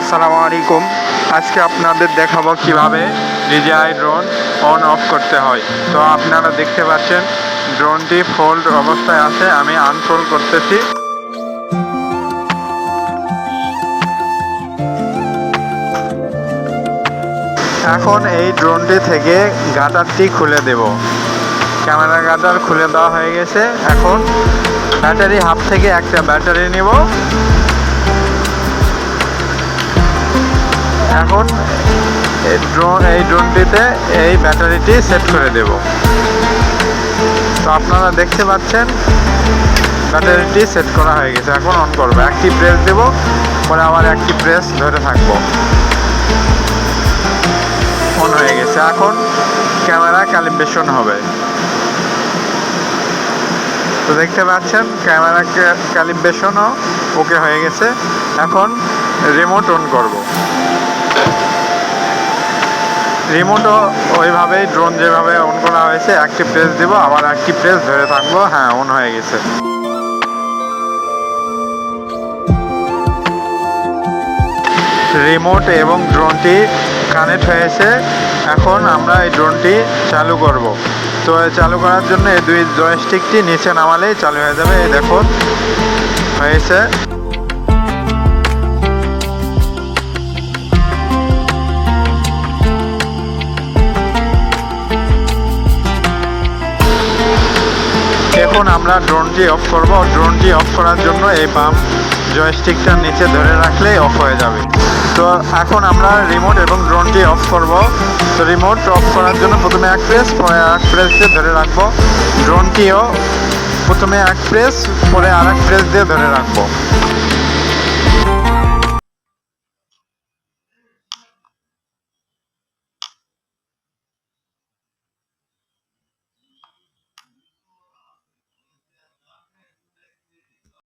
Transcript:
আসসালামু আলাইকুম। আজকে আপনাদের দেখাবো কীভাবে ডিজিআই ড্রোন অন অফ করতে হয়। তো আপনারা দেখতে পাচ্ছেন, ড্রোনটি ফোল্ড অবস্থায় আছে, আমি আনফোল্ড করতেছি। এখন এই ড্রোনটি থেকে গাটারটি খুলে দেব। ক্যামেরা গাটার খুলে দেওয়া হয়ে গেছে। এখন ব্যাটারি হাফ থেকে একটা ব্যাটারি নেব। এখন এই ড্রোন এই ড্রোনটিতে এই ব্যাটারিটি সেট করে দেব। তো আপনারা দেখতে পাচ্ছেন ব্যাটারিটি সেট করা হয়ে গেছে। এখন অন করব। একটি প্রেস দেব, পরে আবার একটি প্রেস ধরে থাকব। অন হয়ে গেছে। এখন ক্যামেরা ক্যালিব্রেশন হবে। তো দেখতে পাচ্ছেন ক্যামেরা ক্যালিব্রেশনও ওকে হয়ে গেছে। এখন রিমোট অন করব। রিমোটও ওইভাবেই ড্রোন যেভাবে অন করা হয়েছে একটি প্রেস দিব, আবার একটি প্রেস ধরে থাকব হ্যাঁ অন হয়ে গেছে। রিমোট এবং ড্রোনটি কানেক্ট হয়েছে, এখন আমরা এই ড্রোনটি চালু করব। তো চালু করার জন্য এই দুই জয়স্টিকটি নিচে নামালেই চালু হয়ে যাবে, এই দেখুন, হয়েছে। এখন আমরা ড্রোনটি অফ করব। ড্রোনটি অফ করার জন্য এই পাম্প জয়স্টিকটা নিচে ধরে রাখলে অফ হয়ে যাবে। তো এখন আমরা রিমোট এবং ড্রোনটি অফ করব। তো রিমোট অফ করার জন্য প্রথমে এক প্রেস পরে এক প্রেস দিয়ে ধরে রাখব। ড্রোনটিও প্রথমে এক প্রেস পরে আর এক প্রেস দিয়ে ধরে রাখব।